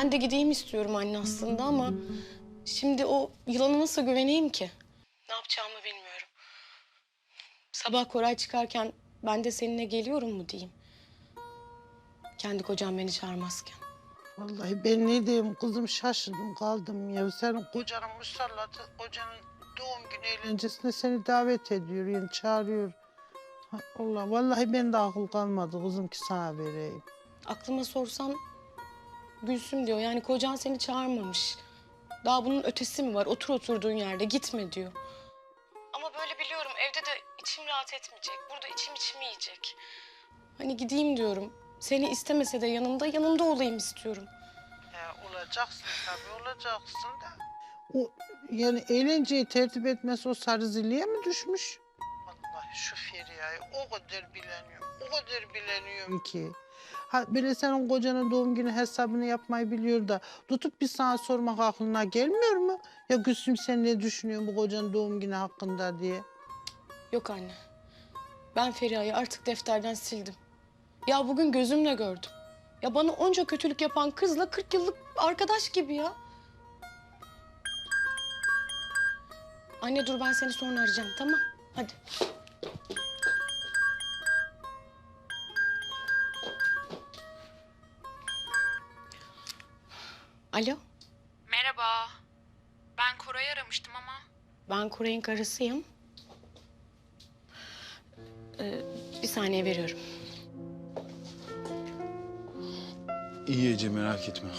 Ben de gideyim istiyorum anne aslında ama şimdi o yılana nasıl güveneyim ki? Ne yapacağımı bilmiyorum. Sabah Koray çıkarken ben de seninle geliyorum mu diyeyim. Kendi kocam beni çağırmazken. Vallahi ben ne diyeyim kızım şaşırdım kaldım ya. Senin kocanın musallatı, kocanın doğum günü eğlencesine seni davet ediyor yani çağırıyor. Allah vallahi ben de akıl kalmadı kızım ki sana vereyim. Aklıma sorsan Gülsüm diyor. Yani kocan seni çağırmamış. Daha bunun ötesi mi var? Otur oturduğun yerde gitme diyor. Ama böyle biliyorum evde de içim rahat etmeyecek. Burada içim içimi yiyecek. Hani gideyim diyorum. Seni istemese de yanımda, yanımda olayım istiyorum. Ya olacaksın tabii olacaksın da. O yani eğlenceyi tertip etmesi o sarı zilliye mi düşmüş? Şu Feriha'yı o kadar bileniyorum, o kadar bileniyorum ki. Ha böyle senin kocanın doğum günü hesabını yapmayı biliyor da tutup bir sana sormak aklına gelmiyor mu? Ya Gülsüm sen ne düşünüyorsun bu kocanın doğum günü hakkında diye. Yok anne. Ben Feriha'yı artık defterden sildim. Ya bugün gözümle gördüm. Ya bana onca kötülük yapan kızla 40 yıllık arkadaş gibi ya. Anne dur ben seni sonra arayacağım tamam? Hadi. Alo, Merhaba. Ben Koray'ı aramıştım ama. ben Koray'ın karısıyım. Ee, bir saniye veriyorum. İyi Ece merak etme.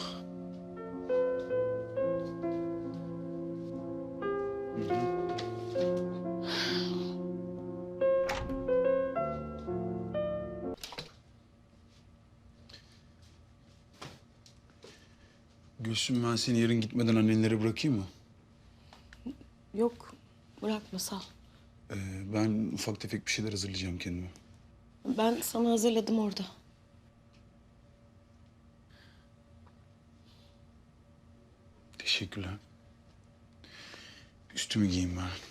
Gülsüm ben seni yarın gitmeden annenlere bırakayım mı? Yok, bırakma sağ ol. Ee, ben ufak tefek bir şeyler hazırlayacağım kendime. Ben sana hazırladım orada. Teşekkürler. Üstümü giyeyim ben.